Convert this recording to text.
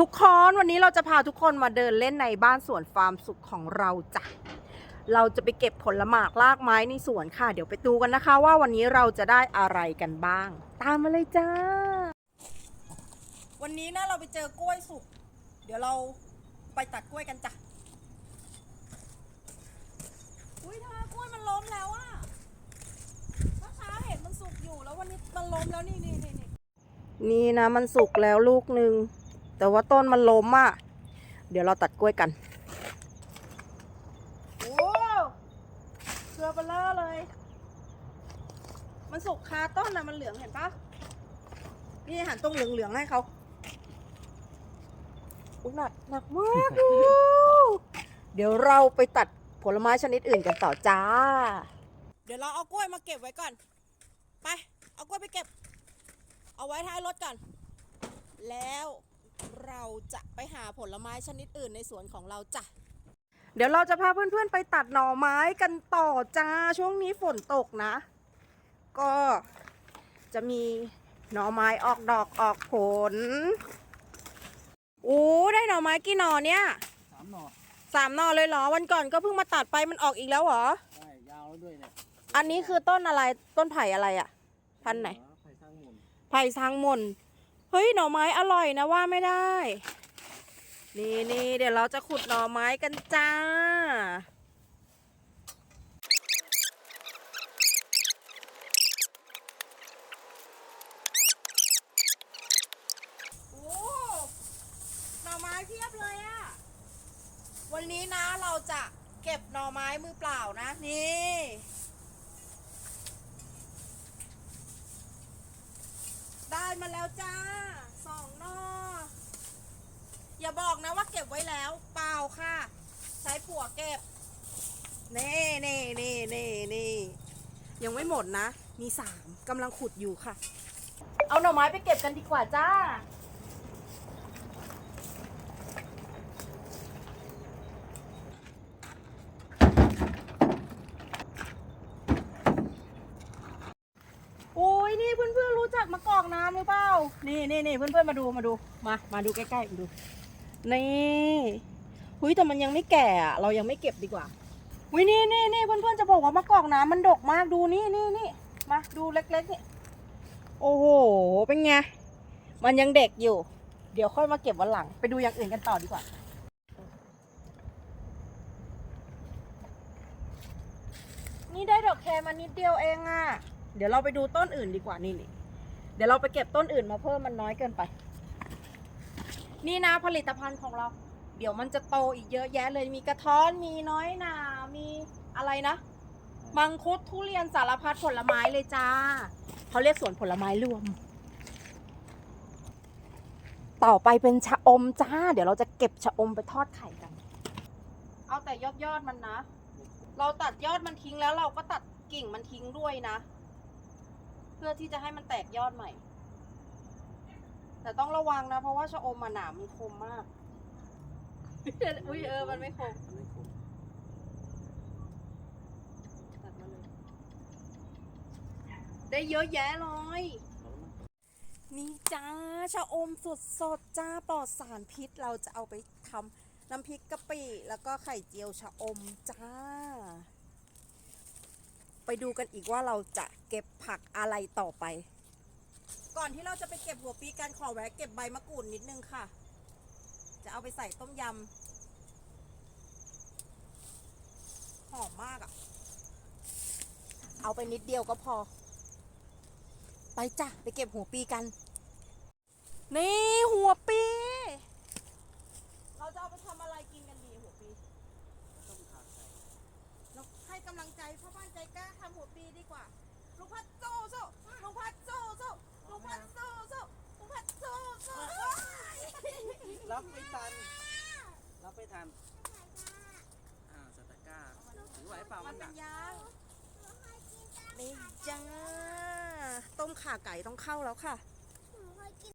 ทุกคนวันนี้เราจะพาทุกคนมาเดินเล่นในบ้านสวนฟาร์มสุขของเราจ้ะเราจะไปเก็บผลหมากลากไม้ในสวนค่ะ เดี๋ยวไปดูกันนะคะ ว่าวันนี้เราจะได้อะไรกันบ้าง ตามมาเลยจ้า วันนี้นะเราไปเจอกล้วยสุก เดี๋ยวเราไปตัดกล้วยกันจ้ะอุ้ยทำไมกล้วยมันล้มแล้วอะเมื่อเช้าเห็นมันสุกอยู่แล้ววันนี้มันล้มแล้วนี่นี่นี่นี่นี่นะมันสุกแล้วลูกหนึ่ง แต่ว่าต้นมันล้มอะ เดี๋ยวเราตัดกล้วยกัน โอ้เกลือเบลเลอร์เลย มันสุกคาต้นนะมันเหลืองเห็นปะนี่หันตรงเหลืองๆให้เขาอุ๊ยหนักหนักมากดูเดี๋ยวเราไปตัดผลไม้ชนิดอื่นกันต่อจ้า เดี๋ยวเราเอากล้วยมาเก็บไว้ก่อน ไป เอากล้วยไปเก็บ เอาไว้ท้ายรถก่อน แล้ว เราจะไปหาผลไม้ชนิดอื่นในสวนของเราจ้ะ เดี๋ยวเราจะพาเพื่อนๆไปตัดหน่อไม้กันต่อจ้า ช่วงนี้ฝนตกนะ ก็จะมีหน่อไม้ออกดอกออกผลโอ้ได้หน่อไม้กี่หน่อเนี่ยสามหน่อสามหน่อเลยเหรอ วันก่อนก็เพิ่งมาตัดไปมันออกอีกแล้วเหรอได้ยาวแล้วด้วยเนี่ยอันนี้คือต้นอะไรต้นไผ่อะไรอะพันธุ์ไหน ไผ่สร้างหมุนไผ่ทางหมน เฮ้ยหน่อไม้อร่อยนะว่าไม่ได้ นี่นี่เดี๋ยวเราจะขุดหน่อไม้กันจ้า โอ้หน่อไม้เพียบเลยอะวันนี้นะเราจะเก็บหน่อไม้มือเปล่านะ นี่ ได้มาแล้วจ้าสองนออย่าบอกนะว่าเก็บไว้แล้วเปล่าค่ะ ใช้ผัวเก็บเน่เน่เน่เน่เน่ยังไม่หมดนะ มีสามกำลังขุดอยู่ค่ะ เอาหน่อไม้ไปเก็บกันดีกว่าจ้า โอ้ยนี่เพื่อนๆรู้จัก มะกอกน้ำหรือเปล่า นี่นี่นี่เพื่อนๆมาดูมาดู มา มาดูใกล้ๆมาดู นี่หุยแต่มันยังไม่แก่อะเรายังไม่เก็บดีกว่าหุยนี่นี่นี่เพื่อนๆจะบอกว่ามะกอกน้ำมันดกมากดูนี่นี่นี่มาดูเล็กๆนี่ โอ้โห เป็นไง มันยังเด็กอยู่ เดี๋ยวค่อยมาเก็บวันหลัง ไปดูอย่างอื่นกันต่อดีกว่านี่ได้ดอกแคมานิดเดียวเองอะเดี๋ยวเราไปดูต้นอื่นดีกว่านี่นี่ เดี๋ยวเราไปเก็บต้นอื่นมาเพิ่มมันน้อยเกินไป นี่นะผลิตภัณฑ์ของเรา เดี๋ยวมันจะโตอีกเยอะแยะเลยมีกระท้อนมีน้อยหนา มีอะไรนะมังคุดทุเรียนสารพัดผลไม้เลยจ้าเขาเรียกสวนผลไม้รวม ต่อไปเป็นชะอมจ้า เดี๋ยวเราจะเก็บชะอมไปทอดไข่กัน เอาแต่ยอดยอดมันนะ เราตัดยอดมันทิ้งแล้วเราก็ตัดกิ่งมันทิ้งด้วยนะ พื่อที่จะให้มันแตกยอดใหม่ แต่ต้องระวังนะ เพราะว่าชะอมมันหนามมันคมมาก อุ้ยเออ มันไม่คมอันนี้คมตัดมาเลย ได้เยอะแยะเลยนี่จ้าชะอมสดสดๆจ้าปลอดสารพิษเราจะเอาไปทำน้ำพริกกะปิแล้วก็ไข่เจียวชะอมจ้า ไปดูกันอีกว่าเราจะเก็บผักอะไรต่อไป ก่อนที่เราจะไปเก็บหัวปีกันขอแวะเก็บใบมะกรูดนิดนึงค่ะ จะเอาไปใส่ต้มยำหอมมากอะ่ะ เอาไปนิดเดียวก็พอ ไปจ้ะไปเก็บหัวปีกัน นี่หัวปี เราจะเอาไปทำอะไรกินกันดีหัวปี เราให้กำลังใจพ่อบ้านใจกล้าทำหัวปีดีกว่าลุงพัดโซ่โซ่ลุงพัดโซ่โซ่ลุงพัดโซ่โซ่ลุงพัดโซ่โซ่รับไม่ทันรับไม่ทันอ้าวสตะกร้าถือไหวเปล่ามัมันนเป็ดันกยางนี่จ้าต้มข่าไก่ต้องเข้าแล้วค่ะ